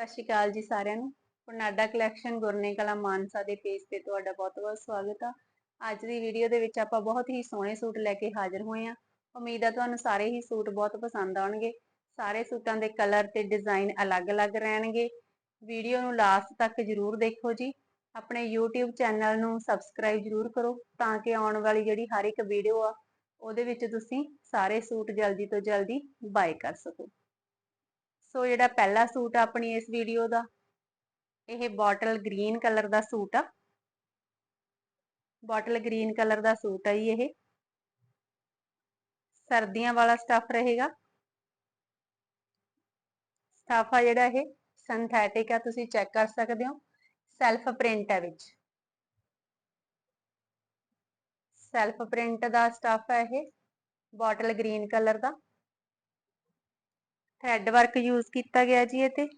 ਸਤਿ ਸ਼੍ਰੀ ਅਕਾਲ ਜੀ ਸਾਰਿਆਂ ਨੂੰ। ਪਰਨਾਡਾ ਕਲੈਕਸ਼ਨ ਗੁਰਨੇ ਕਲਾ ਮਾਨਸਾ ਦੇ ਪੇਜ ਤੇ ਤੁਹਾਡਾ ਬਹੁਤ-ਬਹੁਤ ਸਵਾਗਤ ਆ। ਅੱਜ ਦੀ ਵੀਡੀਓ ਦੇ ਵਿੱਚ ਆਪਾਂ ਬਹੁਤ ਹੀ ਸੋਹਣੇ ਸੂਟ ਲੈ ਕੇ ਹਾਜ਼ਰ ਹੋਏ ਆ। ਉਮੀਦ ਆ ਤੁਹਾਨੂੰ ਸਾਰੇ ਹੀ ਸੂਟ ਬਹੁਤ ਪਸੰਦ ਆਉਣਗੇ। ਸਾਰੇ ਸੂਟਾਂ ਦੇ ਕਲਰ ਤੇ ਡਿਜ਼ਾਈਨ ਅਲੱਗ-ਅਲੱਗ ਰਹਿਣਗੇ। ਵੀਡੀਓ ਨੂੰ ਲਾਸਟ ਤੱਕ ਜਰੂਰ ਦੇਖੋ ਜੀ। ਆਪਣੇ YouTube ਚੈਨਲ ਨੂੰ ਸਬਸਕ੍ਰਾਈਬ ਜਰੂਰ ਕਰੋ ਤਾਂ ਕਿ ਆਉਣ ਵਾਲੀ ਜਿਹੜੀ ਹਰ ਇੱਕ ਵੀਡੀਓ ਆ, ਉਹਦੇ ਵਿੱਚ ਤੁਸੀਂ ਸਾਰੇ ਸੂਟ ਜਲਦੀ ਤੋਂ ਜਲਦੀ ਬਾਏ ਕਰ ਸਕੋ। ਸੋ ਜਿਹੜਾ ਪਹਿਲਾ ਸੂਟ ਆ ਆਪਣੀ ਇਸ ਵੀਡੀਓ ਦਾ, ਇਹ ਬੋਟਲ ਗ੍ਰੀਨ ਕਲਰ ਦਾ ਸੂਟ ਆ। ਬੋਟਲ ਗ੍ਰੀਨ ਕਲਰ ਦਾ ਸੂਟ ਆ ਜੀ ਇਹ। ਸਰਦੀਆਂ ਵਾਲਾ ਸਟਫ ਰਹੇਗਾ। ਸਟਫ ਆ ਜਿਹੜਾ ਇਹ ਸਿੰਥੈਟਿਕ ਆ, ਤੁਸੀਂ ਚੈੱਕ ਕਰ ਸਕਦੇ ਹੋ। ਸੈਲਫ ਪ੍ਰਿੰਟ ਹੈ ਵਿੱਚ। ਸੈਲਫ ਪ੍ਰਿੰਟ ਦਾ ਸਟਫ ਹੈ ਇਹ ਬੋਟਲ ਗ੍ਰੀਨ ਕਲਰ ਦਾ। ਥ੍ਰੈਡ ਵਰਕ ਯੂਜ਼ ਕੀਤਾ ਗਿਆ ਜੀ ਇਹ ਤੇ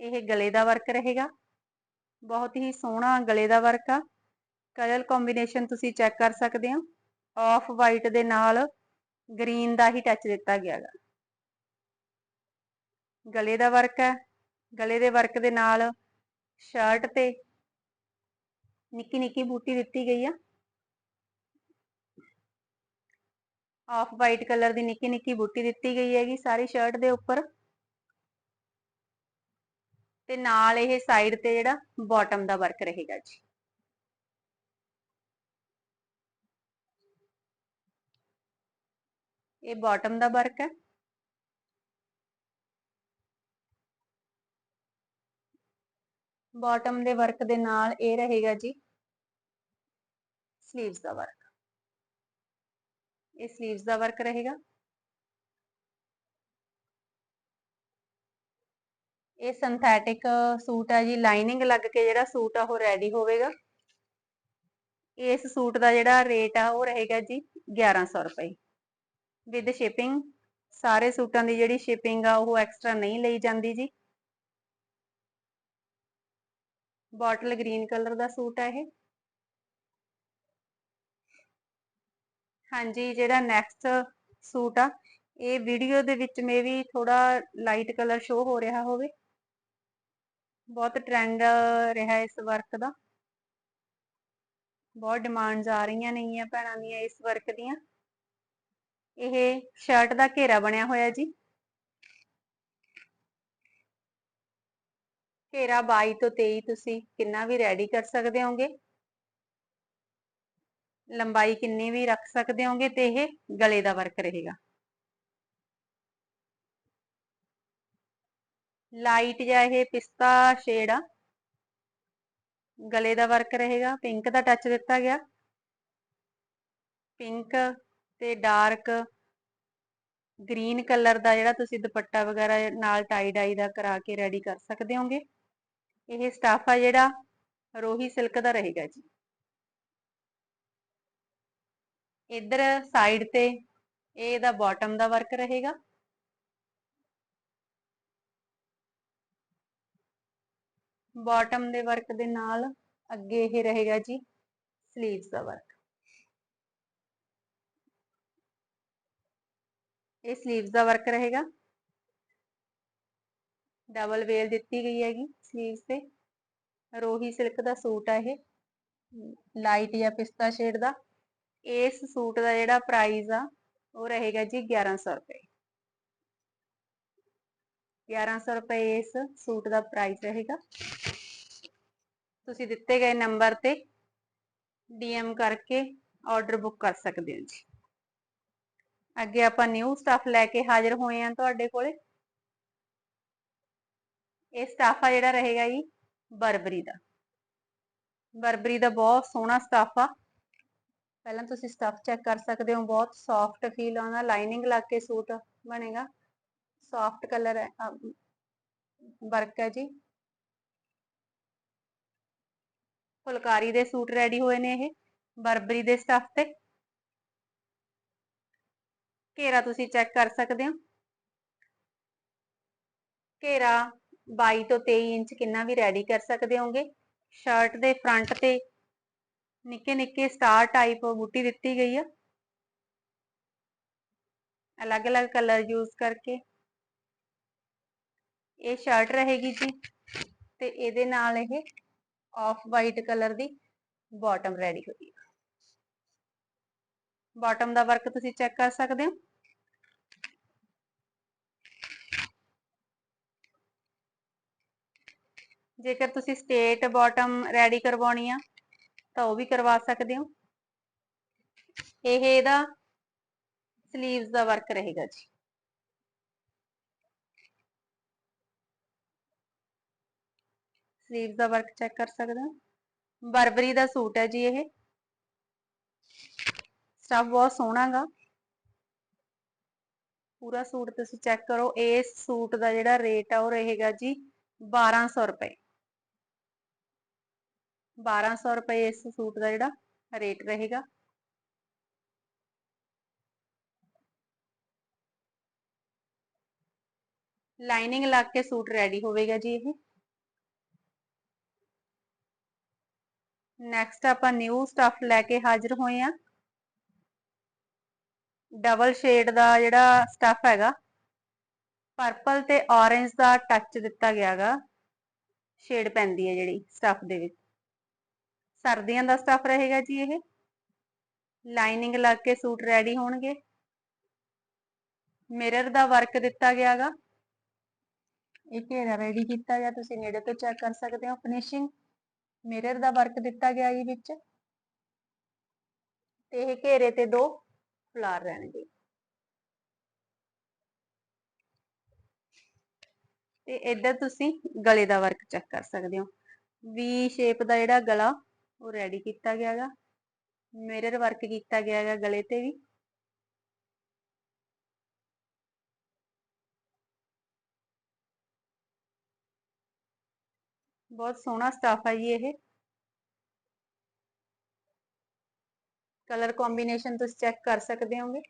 ਇਹ ਗਲੇ ਦਾ ਵਰਕ ਰਹੇਗਾ। ਬਹੁਤ ਹੀ ਸੋਹਣਾ ਗਲੇ ਦਾ ਵਰਕ ਆ। ਕਲਰ ਕੰਬੀਨੇਸ਼ਨ ਤੁਸੀਂ ਚੈੱਕ ਕਰ ਸਕਦੇ ਹੋ। ਆਫ ਵਾਈਟ ਦੇ ਨਾਲ ਗ੍ਰੀਨ ਦਾ ਹੀ ਟੱਚ ਦਿੱਤਾ ਗਿਆ ਹੈ ਗਲੇ ਦਾ ਵਰਕ ਹੈ। ਗਲੇ ਦੇ ਵਰਕ ਦੇ ਨਾਲ ਸ਼ਰਟ ਤੇ ਨਿੱਕੀ ਨਿੱਕੀ ਬੂਟੀ ਦਿੱਤੀ ਗਈ ਆ। ਆਫ ਵਾਈਟ ਕਲਰ ਦੀ ਨਿੱਕੀ ਨਿੱਕੀ ਬੂਟੀ ਦਿੱਤੀ ਗਈ ਹੈਗੀ ਸਾਰੀ ਸ਼ਰਟ ਦੇ ਉੱਪਰ। ਤੇ ਨਾਲ ਇਹ ਸਾਈਡ ਤੇ ਜਿਹੜਾ ਬਾਟਮ ਦਾ ਵਰਕ ਰਹੇਗਾ ਜੀ। ਇਹ ਬਾਟਮ ਦਾ ਵਰਕ ਹੈ। ਬਾਟਮ ਦੇ ਵਰਕ ਦੇ ਨਾਲ ਇਹ ਰਹੇਗਾ ਜੀ। ਸਲੀਵਸ ਦਾ ਵਰਕ ਇਹ ਸਲੀਵਸ ਦਾ ਵਰਕ ਰਹੇਗਾ। ਇਹ ਸਿੰਥੈਟਿਕ ਸੂਟ ਹੈ ਜੀ ਲਾਈਨਿੰਗ ਲੱਗ ਕੇ ਜਿਹੜਾ ਸੂਟ ਆ, ਉਹ ਰੈਡੀ ਹੋਵੇਗਾ। ਇਸ ਸੂਟ ਦਾ ਜਿਹੜਾ ਰੇਟ ਆ, ਉਹ ਰਹੇਗਾ ਜੀ 1100 ਰੁਪਏ। ਵਿਦ ਸ਼ਿਪਿੰਗ ਸਾਰੇ ਸੂਟਾਂ ਦੀ ਜਿਹੜੀ ਸ਼ਿਪਿੰਗ ਆ, ਉਹ ਐਕਸਟਰਾ ਨਹੀਂ ਲਈ ਜਾਂਦੀ ਜੀ। ਬੋਟਲ ਗ੍ਰੀਨ ਕਲਰ ਦਾ ਸੂਟ ਹੈ ਇਹ। ਹਾਂਜੀ, ਜਿਹੜਾ ਨੈਕਸਟ ਸੂਟ ਆ, ਇਹ ਵੀਡੀਓ ਦੇ ਵਿੱਚ ਮੇ ਵੀ ਥੋੜਾ ਲਾਈਟ ਕਲਰ ਸ਼ੋ ਹੋ ਰਿਹਾ ਹੋਵੇ। ਬਹੁਤ ਟ੍ਰੈਂਡ ਰਿਹਾ ਇਸ ਵਰਕ ਦਾ। ਬਹੁਤ ਡਿਮਾਂਡਸ ਆ ਰਹੀਆਂ ਨੇਗੀਆਂ ਭੈਣਾਂ ਦੀਆਂ ਇਸ ਵਰਕ ਦੀਆਂ। ਇਹ ਸ਼ਰਟ ਦਾ ਘੇਰਾ ਬਣਿਆ ਹੋਇਆ ਜੀ। ਘੇਰਾ 22 ਤੋਂ 23 ਤੁਸੀਂ ਕਿੰਨਾ ਵੀ ਰੈਡੀ ਕਰ ਸਕਦੇ ਹੋਗੇ। ਲੰਬਾਈ ਕਿੰਨੀ ਵੀ ਰੱਖ ਸਕਦੇ ਹੋਗੇ ਤੇ ਇਹ ਗਲੇ ਦਾ ਵਰਕ ਰਹੇਗਾ। ਲਾਈਟ ਜਾਂ ਇਹ ਪਿਸਤਾ ਸ਼ੇਡ ਆ, ਗਲੇ ਦਾ ਵਰਕ ਰਹੇਗਾ, ਪਿੰਕ ਦਾ ਟੱਚ ਦਿੱਤਾ ਗਿਆ। ਪਿੰਕ ਤੇ ਡਾਰਕ, ਗ੍ਰੀਨ ਕਲਰ ਦਾ ਜਿਹੜਾ ਤੁਸੀਂ ਦੁਪੱਟਾ ਵਗੈਰਾ ਨਾਲ ਟਾਈ ਡਾਈ ਦਾ ਕਰਾ ਕੇ ਰੈਡੀ ਕਰ ਸਕਦੇ ਹੋਗੇ। ਇਹ ਸਟਾਫ ਆ ਜਿਹੜਾ ਰੋਹੀ ਸਿਲਕ ਦਾ ਰਹੇਗਾ ਜੀ। ਇਧਰ ਸਾਈਡ ਤੇ ਇਹ ਇਹਦਾ ਬਾਟਮ ਦਾ ਵਰਕ ਰਹੇਗਾ ਬਾਟਮ ਦੇ ਵਰਕ ਦੇ ਨਾਲ ਅੱਗੇ ਇਹ ਰਹੇਗਾ ਜੀ ਸਲੀਵਸ ਦਾ ਵਰਕ ਇਹ ਸਲੀਵਸ ਦਾ ਵਰਕ ਰਹੇਗਾ ਡਬਲ ਵੇਲ ਦਿੱਤੀ ਗਈ ਹੈਗੀ ਸਲੀਵਸ ਤੇ ਰੋਹੀ ਸਿਲਕ ਦਾ ਸੂਟ ਆ ਇਹ ਲਾਈਟ ਜਾਂ ਪਿਸਤਾ ਸ਼ੇਡ ਦਾ ਇਸ ਸੂਟ ਦਾ ਜਿਹੜਾ ਪ੍ਰਾਈਸ ਆ, ਉਹ ਰਹੇਗਾ ਜੀ 1100 ਰੁਪਏ। 1100 ਰੁਪਏ ਇਸ ਸੂਟ ਦਾ ਪ੍ਰਾਈਸ ਰਹੇਗਾ। ਤੁਸੀਂ ਦਿੱਤੇ ਗਏ ਨੰਬਰ ਤੇ ਡੀਐਮ ਕਰਕੇ ਆਰਡਰ ਬੁੱਕ ਕਰ ਸਕਦੇ ਹੋ ਜੀ। ਅੱਗੇ ਆਪਾਂ ਨਿਊ ਸਟਾਫ ਲੈ ਕੇ ਹਾਜ਼ਰ ਹੋਏ ਆਂ ਤੁਹਾਡੇ ਕੋਲੇ। ਇਹ ਸਟਾਫ ਆ ਜਿਹੜਾ ਰਹੇਗਾ ਜੀ ਬਰਬਰੀ ਦਾ। ਬਰਬਰੀ ਦਾ ਬਹੁਤ ਸੋਹਣਾ ਸਟਾਫ ਆ। ਪਹਿਲਾਂ ਤੁਸੀਂ ਸਟਫ ਚੈੱਕ ਕਰ ਸਕਦੇ ਹੋ, ਬਹੁਤ ਸੌਫਟ ਫੀਲ ਆਉਂਦਾ ਲਾਈਨਿੰਗ ਲੱਗ ਕੇ ਸੂਟ ਬਣੇਗਾ। ਸੌਫਟ ਕਲਰ ਹੈ ਵਰਕ ਹੈ ਜੀ। ਫੁਲਕਾਰੀ ਦੇ ਸੂਟ ਰੈਡੀ ਹੋਏ ਨੇ ਇਹ, ਬਰਬਰੀ ਦੇ ਸਟਫ ਤੇ। ਘੇਰਾ ਤੁਸੀਂ ਚੈੱਕ ਕਰ ਸਕਦੇ ਹੋ। ਘੇਰਾ 22 ਤੋਂ 23 ਇੰਚ ਕਿੰਨਾ ਵੀ ਰੈਡੀ ਕਰ ਸਕਦੇ ਹੋਗੇ। ਸ਼ਰਟ ਦੇ ਫਰੰਟ ਤੇ ਨਿੱਕੇ ਨਿੱਕੇ ਸਟਾਰ ਟਾਈਪ ਬੂਟੀ ਦਿੱਤੀ ਗਈ ਆ। ਅਲੱਗ-ਅਲੱਗ ਕਲਰ ਯੂਜ਼ ਕਰਕੇ। ਇਹ ਸ਼ਰਟ ਰਹੇਗੀ ਜੀ ਤੇ ਇਹਦੇ ਨਾਲ ਇਹ ਆਫ ਵਾਈਟ ਕਲਰ ਦੀ ਬਾਟਮ ਰੈਡੀ ਹੋਈ ਹੈ ਬਾਟਮ ਦਾ ਵਰਕ ਤੁਸੀਂ ਚੈੱਕ ਕਰ ਸਕਦੇ ਹੋ। ਜੇਕਰ ਤੁਸੀਂ ਸਟੇਟ ਬਾਟਮ ਰੈਡੀ ਕਰਵਾਉਣੀ ਆ ਤਾਂ ਉਹ ਵੀ ਕਰਵਾ ਸਕਦੇ ਹੋ। ਇਹ ਇਹਦਾ ਸਲੀਵਸ ਦਾ ਵਰਕ ਰਹੇਗਾ ਜੀ। ਸਲੀਵਸ ਦਾ ਵਰਕ ਚੈੱਕ ਕਰ ਸਕਦੇ ਹੋ। ਬਰਬਰੀ ਦਾ ਸੂਟ ਹੈ ਜੀ ਇਹ। ਸਟਫ ਬਹੁਤ ਸੋਹਣਾਗਾ ਪੂਰਾ ਸੂਟ ਤੁਸੀਂ ਚੈੱਕ ਕਰੋ। ਇਸ ਸੂਟ ਦਾ ਜਿਹੜਾ ਰੇਟ ਆ ਉਹ ਰਹੇਗਾ ਜੀ 1200 ਰੁਪਏ। 1200 ਰੁਪਏ ਇਸ ਸੂਟ ਦਾ ਜਿਹੜਾ ਰੇਟ ਰਹੇਗਾ। ਲਾਈਨਿੰਗ ਲੱਗ ਕੇ ਸੂਟ ਰੈਡੀ ਹੋਵੇਗਾ ਜੀ ਇਹ। ਨੈਕਸਟ ਆਪਾਂ ਨਿਊ ਸਟਫ ਲੈ ਕੇ ਹਾਜ਼ਰ ਹੋਏ ਆ ਡਬਲ ਸ਼ੇਡ ਦਾ ਜਿਹੜਾ ਸਟਫ ਹੈਗਾ ਪਰਪਲ ਤੇ ਔਰੇਂਜ ਦਾ ਟੱਚ ਦਿੱਤਾ ਗਿਆਗਾ। ਸ਼ੇਡ ਪੈਂਦੀ ਹੈ ਜਿਹੜੀ ਸਟਫ ਦੇ ਵਿੱਚ। ਸਰਦੀਆਂ ਦਾ ਸਟਫ ਰਹੇਗਾ ਜੀ ਇਹ। ਲਾਈਨਿੰਗ ਲੱਗ ਕੇ ਸੂਟ ਰੈਡੀ ਹੋਣਗੇ। ਮਿਰਰ ਦਾ ਵਰਕ ਦਿੱਤਾ ਗਿਆਗਾ ਇਹ ਘੇਰਾ ਰੈਡੀ ਕੀਤਾ ਗਿਆ, ਤੁਸੀਂ ਨੇੜੇ ਤੋਂ ਚੈੱਕ ਕਰ ਸਕਦੇ ਹੋ ਫਿਨਿਸ਼ਿੰਗ ਮਿਰਰ ਦਾ ਵਰਕ ਦਿੱਤਾ ਗਿਆ ਜੀ ਵਿੱਚ। ਤੇ ਇਹ ਘੇਰੇ ਤੇ ਦੋ ਫਲਾਰ ਰਹਿਣਗੇ। ਤੇ ਇੱਧਰ ਤੁਸੀਂ ਗਲੇ ਦਾ ਵਰਕ ਚੈੱਕ ਕਰ ਸਕਦੇ ਹੋ। ਵੀ ਸ਼ੇਪ ਦਾ ਜਿਹੜਾ ਗਲਾ ਉਹ ਰੈਡੀ ਕੀਤਾ ਗਿਆ ਹੈਗਾ ਮਿਰਰ ਵਰਕ ਕੀਤਾ ਗਿਆ ਹੈਗਾ ਗਲੇ ਤੇ ਵੀ। ਬਹੁਤ ਸੋਹਣਾ ਸਟਾਫ ਹੈ ਜੀ ਇਹ। ਕਲਰ ਕੰਬੀਨੇਸ਼ਨ ਤੁਸੀਂ ਚੈੱਕ ਕਰ ਸਕਦੇ ਹੋਗੇ।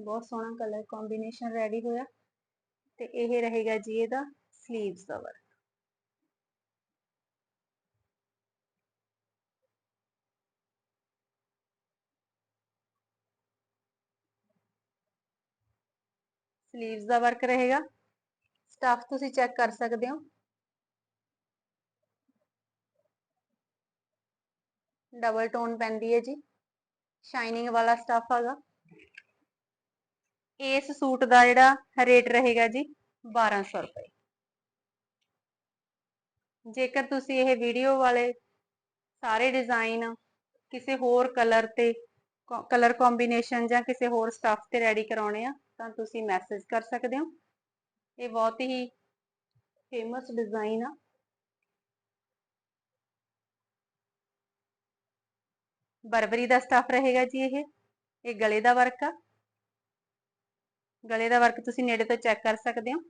ਬਹੁਤ ਸੋਹਣਾ ਕਲਰ ਕੰਬੀਨੇਸ਼ਨ ਰੈਡੀ ਹੋਇਆ। ਤੇ ਇਹ ਰਹੇਗਾ ਜੀ ਇਹਦਾ ਸਲੀਵਸ ਦਾ ਵਰਕ ਸਲੀਵਸ ਦਾ ਵਰਕ ਰਹੇਗਾ। ਸਟਫ ਤੁਸੀਂ ਚੈੱਕ ਕਰ ਸਕਦੇ ਹੋ। ਡਬਲ ਟੋਨ ਪੈਂਦੀ ਹੈ ਜੀ। ਸ਼ਾਈਨਿੰਗ ਵਾਲਾ ਸਟਫ ਹੈਗਾ। ਇਸ ਸੂਟ ਦਾ ਜਿਹੜਾ ਰੇਟ ਰਹੇਗਾ ਜੀ 1200 ਰੁਪਏ। ਜੇਕਰ ਤੁਸੀਂ ਇਹ ਵੀਡੀਓ ਵਾਲੇ ਸਾਰੇ ਡਿਜ਼ਾਈਨ ਕਿਸੇ ਹੋਰ ਕਲਰ ਤੇ ਕਲਰ ਕੰਬੀਨੇਸ਼ਨ ਜਾਂ ਕਿਸੇ ਹੋਰ ਸਟਫ ਤੇ ਰੈਡੀ ਕਰਾਉਣੇ ਆ ਤਾਂ ਤੁਸੀਂ ਮੈਸੇਜ ਕਰ ਸਕਦੇ ਹੋ। ਇਹ ਬਹੁਤ ਹੀ ਫੇਮਸ ਡਿਜ਼ਾਈਨ ਆ। ਬਰਬਰੀ ਦਾ ਸਟਫ ਰਹੇਗਾ ਜੀ ਇਹ। ਇਹ ਗਲੇ ਦਾ ਵਰਕ ਆ। ਗਲੇ ਦਾ ਵਰਕ ਤੁਸੀਂ ਨੇੜੇ ਤੋਂ ਚੈੱਕ ਕਰ ਸਕਦੇ ਹੋ।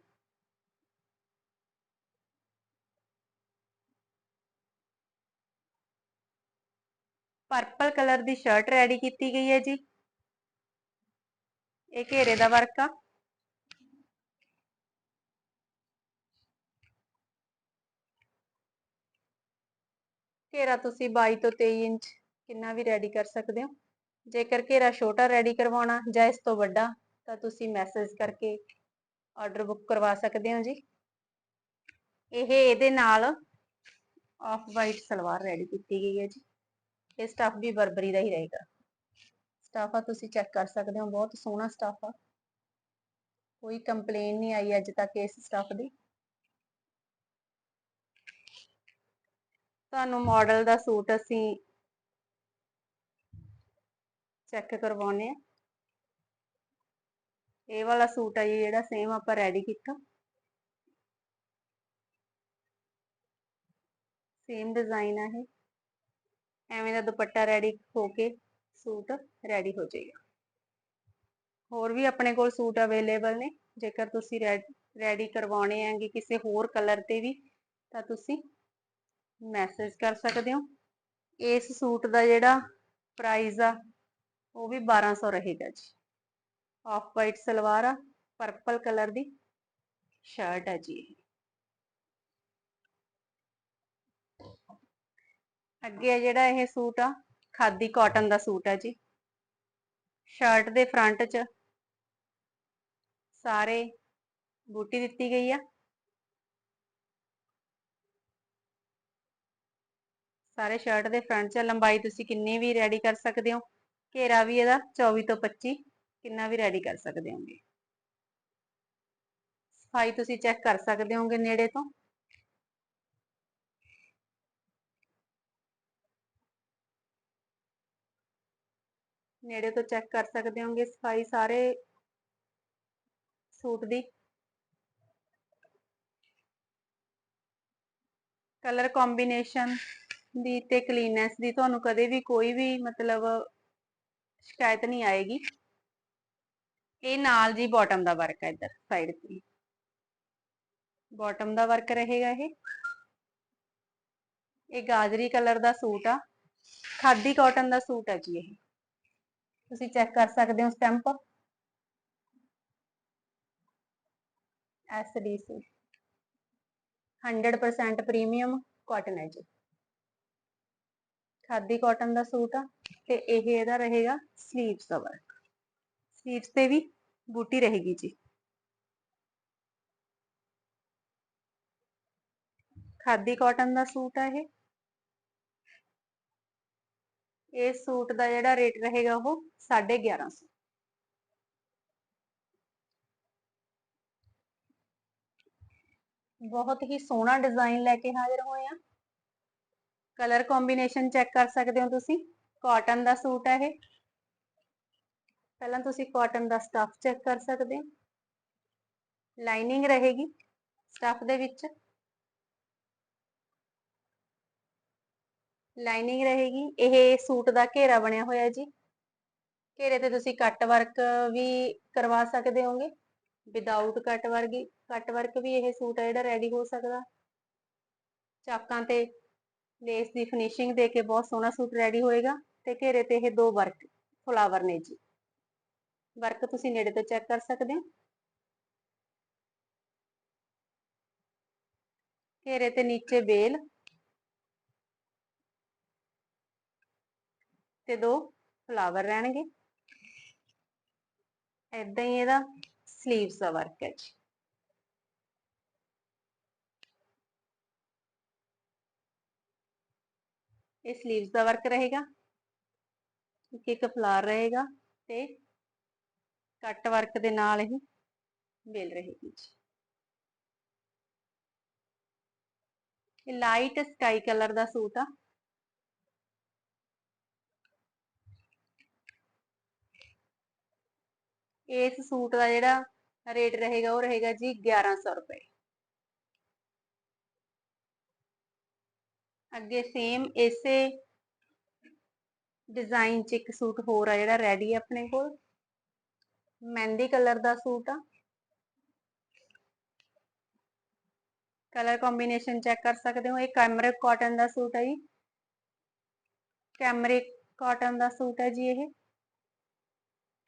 ਪਰਪਲ ਕਲਰ ਦੀ ਸ਼ਰਟ ਰੈਡੀ ਕੀਤੀ ਗਈ ਹੈ ਜੀ। ਇਹ ਘੇਰੇ ਦਾ ਵਰਕ ਆ ਘੇਰਾ ਤੁਸੀਂ 22 ਤੋਂ 23 ਇੰਚ ਕਿੰਨਾ ਵੀ ਰੈਡੀ ਕਰ ਸਕਦੇ ਹੋ ਜੇਕਰ ਘੇਰਾ ਛੋਟਾ ਰੈਡੀ ਕਰਵਾਉਣਾ ਜਾਂ ਇਸ ਤੋਂ ਵੱਡਾ ਤਾਂ ਤੁਸੀਂ ਮੈਸੇਜ ਕਰਕੇ ਆਰਡਰ ਬੁੱਕ ਕਰਵਾ ਸਕਦੇ ਹੋ ਜੀ ਇਹ ਇਹਦੇ ਨਾਲ ਆਫ ਵਾਈਟ ਸਲਵਾਰ ਰੈਡੀ ਕੀਤੀ ਗਈ ਹੈ ਜੀ ਇਹ ਸਟਫ ਵੀ ਬਰਬਰੀ ਦਾ ਹੀ ਰਹੇਗਾ ਸਟਫ ਆ, ਤੁਸੀਂ ਚੈੱਕ ਕਰ ਸਕਦੇ ਹੋ, ਬਹੁਤ ਸੋਹਣਾ ਸਟਫ ਆ। ਕੋਈ ਕੰਪਲੇਨ ਨਹੀਂ ਆਈ ਅੱਜ ਤੱਕ ਇਸ ਸਟਫ ਦੀ। ਤੁਹਾਨੂੰ ਮਾਡਲ ਦਾ ਸੂਟ ਅਸੀਂ ਚੈੱਕ ਕਰਵਾਉਨੇ ਆ ਇਹ ਵਾਲਾ ਸੂਟ ਆ ਜੀ, ਜਿਹੜਾ ਸੇਮ ਆਪਾਂ ਰੈਡੀ ਕੀਤਾ। ਸੇਮ ਡਿਜ਼ਾਈਨ ਆ ਇਹ। ਐਵੇਂ ਦਾ ਦੁਪੱਟਾ ਰੈਡੀ ਹੋ ਕੇ ਸੂਟ ਰੈਡੀ ਹੋ ਜਾਏਗਾ। ਹੋਰ ਵੀ ਆਪਣੇ ਕੋਲ ਸੂਟ ਅਵੇਲੇਬਲ ਨੇ, ਜੇਕਰ ਤੁਸੀਂ ਰੈਡੀ ਕਰਵਾਉਣੇ ਹੈਗੇ ਕਿਸੇ ਹੋਰ ਕਲਰ ਤੇ ਵੀ, ਤਾਂ ਤੁਸੀਂ ਮੈਸੇਜ ਕਰ ਸਕਦੇ ਹੋ। ਇਸ ਸੂਟ ਦਾ ਜਿਹੜਾ ਪ੍ਰਾਈਸ ਆ, ਉਹ ਵੀ 1200 ਰਹੇਗਾ ਜੀ। ਆਫ ਵਾਈਟ ਸਲਵਾਰ ਆ ਪਰਪਲ ਕਲਰ ਦੀ ਸ਼ਰਟ ਆ ਜੀ ਅੱਗੇ ਜਿਹੜਾ ਇਹ ਸੂਟ ਆ ਖਾਦੀ ਕਾਟਨ ਦਾ ਸੂਟ ਹੈ ਜੀ। ਸ਼ਰਟ ਦੇ ਫਰੰਟ 'ਚ ਸਾਰੇ ਬੂਟੀ ਦਿੱਤੀ ਗਈ ਹੈ ਸਾਰੇ ਸ਼ਰਟ ਦੇ ਫਰੰਟ 'ਚ ਲੰਬਾਈ ਤੁਸੀਂ ਕਿੰਨੀ ਵੀ ਰੈਡੀ ਕਰ ਸਕਦੇ ਹੋ, ਘੇਰਾ ਵੀ ਇਹਦਾ 24 ਤੋਂ 25 ਕਿੰਨਾ ਵੀ ਰੈਡੀ ਕਰ ਸਕਦੇ ਹੋਗੇ। ਸਫ਼ਾਈ ਤੁਸੀਂ ਚੈੱਕ ਕਰ ਸਕਦੇ ਹੋਗੇ ਨੇੜੇ ਤੋਂ। ਨੇੜੇ ਤੋਂ ਚੈੱਕ ਕਰ ਸਕਦੇ ਹੋਗੇ ਸਫ਼ਾਈ ਸਾਰੇ ਸੂਟ ਦੀ। ਕਲਰ ਕੰਬੀਨੇਸ਼ਨ ਦੀ ਤੇ ਕਲੀਨੈਸ ਦੀ ਤੁਹਾਨੂੰ ਕਦੇ ਵੀ ਕੋਈ ਵੀ ਮਤਲਬ ਸ਼ਿਕਾਇਤ ਨਹੀਂ ਆਏਗੀ। ਇਹ ਨਾਲ ਜੀ ਬਾਟਮ ਦਾ ਵਰਕ ਹੈ ਇੱਧਰ ਸਾਈਡ ਤੇ। ਬਾਟਮ ਦਾ ਵਰਕ ਰਹੇਗਾ ਇਹ। ਇਹ ਗਾਜਰੀ ਕਲਰ ਦਾ ਸੂਟ ਆ। ਖਾਦੀ ਕਾਟਨ ਦਾ ਸੂਟ ਹੈ ਜੀ ਇਹ। ਤੁਸੀਂ ਚੈੱਕ ਕਰ ਸਕਦੇ ਹੋ stamp SD suit 100% premium cotton ਹੈ ਜੀ। ਖਾਦੀ ਕਾਟਨ ਦਾ ਸੂਟ ਆ ਤੇ ਇਹ ਇਹਦਾ ਰਹੇਗਾ ਸਲੀਵਸ ਦਾ ਵਰਕ ਸਲੀਵਸ ਤੇ ਵੀ ਬੂਟੀ ਰਹੇਗੀ ਜੀ। ਖਾਦੀ ਕਾਟਨ ਦਾ ਸੂਟ ਆ ਇਹ। ਇਸ ਸੂਟ ਦਾ ਜਿਹੜਾ ਰੇਟ ਰਹੇਗਾ ਉਹ 1150 ਬਹੁਤ ਹੀ ਸੋਹਣਾ ਡਿਜ਼ਾਈਨ ਲੈ ਕੇ ਹਾਜ਼ਰ ਹੋਏ ਆ। ਕਲਰ ਕੰਬੀਨੇਸ਼ਨ ਚੈੱਕ ਕਰ ਸਕਦੇ ਹੋ ਤੁਸੀਂ। ਕਾਟਨ ਦਾ ਸੂਟ ਹੈ ਇਹ। ਪਹਿਲਾਂ ਤੁਸੀਂ ਕਾਟਨ ਦਾ ਸਟਫ ਚੈੱਕ ਕਰ ਸਕਦੇ ਹੋ। ਲਾਈਨਿੰਗ ਰਹੇਗੀ ਸਟਫ ਦੇ ਵਿੱਚ। ਲਾਈਨਿੰਗ ਰਹੇਗੀ, ਇਹ ਸੂਟ ਦਾ ਘੇਰਾ ਬਣਿਆ ਹੋਇਆ ਜੀ। ਘੇਰੇ ਤੇ ਤੁਸੀਂ ਕੱਟ ਵਰਕ ਵੀ ਕਰਵਾ ਸਕਦੇ ਹੋਗੇ। ਵਿਦਆਊਟ ਕੱਟ ਵਰਗੀ ਕੱਟ ਵਰਕ ਵੀ ਇਹ ਸੂਟ ਹੈ ਜਿਹੜਾ ਰੈਡੀ ਹੋ ਸਕਦਾ। ਚਾਕਾਂ ਤੇ ਲੇਸ ਦੀ ਫਿਨਿਸ਼ਿੰਗ ਦੇ ਕੇ ਬਹੁਤ ਸੋਹਣਾ ਸੂਟ ਰੈਡੀ ਹੋਏਗਾ ਤੇ ਘੇਰੇ ਤੇ ਇਹ ਦੋ ਵਰਕ ਫਲਾਵਰ ਨੇ ਜੀ। ਵਰਕ ਤੁਸੀਂ ਨੇੜੇ ਤੋਂ ਚੈੱਕ ਕਰ ਸਕਦੇ ਹੋ। ਘੇਰੇ ਤੇ ਨੀਚੇ ਬੇਲ ਤੇ ਦੋ ਫਲਾਵਰ ਰਹਿਣਗੇ। ਇਦਾਂ ਹੀ ਇਹਦਾ ਸਲੀਵਸ ਦਾ ਵਰਕ ਹੈ ਜੀ। ਇਹ ਸਲੀਵਸ ਦਾ ਵਰਕ ਰਹੇਗਾ। ਇੱਕ ਇੱਕ ਫਲਾਰ ਰਹੇਗਾ ਤੇ ਕੱਟ ਵਰਕ ਦੇ ਨਾਲ ਹੀ ਬੇਲ ਰਹੇਗੀ ਜੀ। ਇਹ ਲਾਈਟ ਸਕਾਈ ਕਲਰ ਦਾ ਸੂਟ ਆ। ਇਸ ਸੂਟ ਦਾ ਜਿਹੜਾ ਰੇਟ ਰਹੇਗਾ ਉਹ ਰਹੇਗਾ ਜੀ 1100 ਰੁਪਏ ਅੱਗੇ ਸੇਮ ਇਸੇ ਡਿਜ਼ਾਈਨ 'ਚ ਇੱਕ ਸੂਟ ਹੋਰ ਆ ਜਿਹੜਾ ਰੈਡੀ ਹੈ ਆਪਣੇ ਕੋਲ ਮਹਿੰਦੀ ਕਲਰ ਦਾ ਸੂਟ ਆ ਕਲਰ ਕੰਬੀਨੇਸ਼ਨ ਚੈੱਕ ਕਰ ਸਕਦੇ ਹੋ ਇਹ ਕੈਮਰਿਕ ਕਾਟਨ ਦਾ ਸੂਟ ਹੈ ਜੀ ਕੈਮਰਿਕ ਕਾਟਨ ਦਾ ਸੂਟ ਹੈ ਜੀ ਇਹ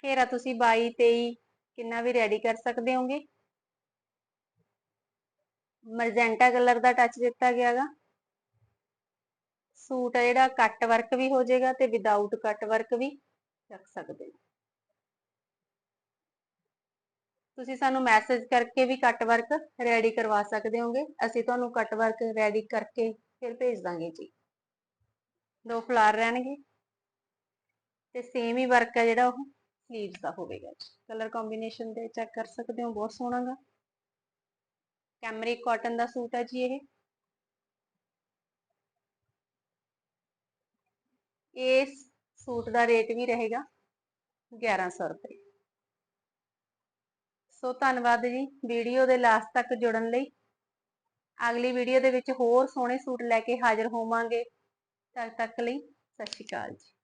ਘੇਰਾ ਤੁਸੀਂ 22 23 ਕਿੰਨਾ ਵੀ ਰੈਡੀ ਕਰ ਸਕਦੇ ਹੋਗੇ? ਮਰਜੈਂਟਾ ਕਲਰ ਦਾ ਟੱਚ ਦਿੱਤਾ ਗਿਆਗਾ ਸੂਟ ਹੈ ਜਿਹੜਾ ਕੱਟ ਵਰਕ ਵੀ ਹੋ ਜਾਏਗਾ ਤੇ ਵਿਦਆਊਟ ਕੱਟ ਵਰਕ ਵੀ ਰੱਖ ਸਕਦੇ ਹੋ। ਤੁਸੀਂ ਸਾਨੂੰ ਮੈਸੇਜ ਕਰਕੇ ਵੀ ਕੱਟ ਵਰਕ ਰੈਡੀ ਕਰਵਾ ਸਕਦੇ ਹੋਗੇ। ਅਸੀਂ ਤੁਹਾਨੂੰ ਕੱਟ ਵਰਕ ਰੈਡੀ ਕਰਕੇ ਫਿਰ ਭੇਜ ਦਾਂਗੇ ਜੀ। ਦੋ ਫਲਾਰ ਰਹਿਣਗੇ। ਤੇ ਸੇਮ ਹੀ ਵਰਕ ਹੈ ਜਿਹੜਾ ਉਹ। ਸਲੀਵਸ ਦਾ ਹੋਵੇਗਾ ਜੀ। ਕਲਰ ਕੰਬੀਨੇਸ਼ਨ ਦੇ ਚੈੱਕ ਕਰ ਸਕਦੇ ਹੋ, ਬਹੁਤ ਸੋਹਣਾ ਗਾ। ਕੈਮਰਿਕ ਕਾਟਨ ਦਾ ਸੂਟ ਹੈ ਜੀ ਇਹ। ਇਸ ਸੂਟ ਦਾ ਰੇਟ ਵੀ ਰਹੇਗਾ 1100 ਰੁਪਏ। ਸੋ ਧੰਨਵਾਦ ਜੀ ਵੀਡੀਓ ਦੇ ਲਾਸਟ ਤੱਕ ਜੁੜਨ ਲਈ। ਅਗਲੀ ਵੀਡੀਓ ਦੇ ਵਿੱਚ ਹੋਰ ਸੋਹਣੇ ਸੂਟ ਲੈ ਕੇ ਹਾਜ਼ਰ ਹੋਵਾਂਗੇ। ਤਦ ਤੱਕ ਲਈ ਸਤਿ ਸ਼੍ਰੀ ਅਕਾਲ ਜੀ।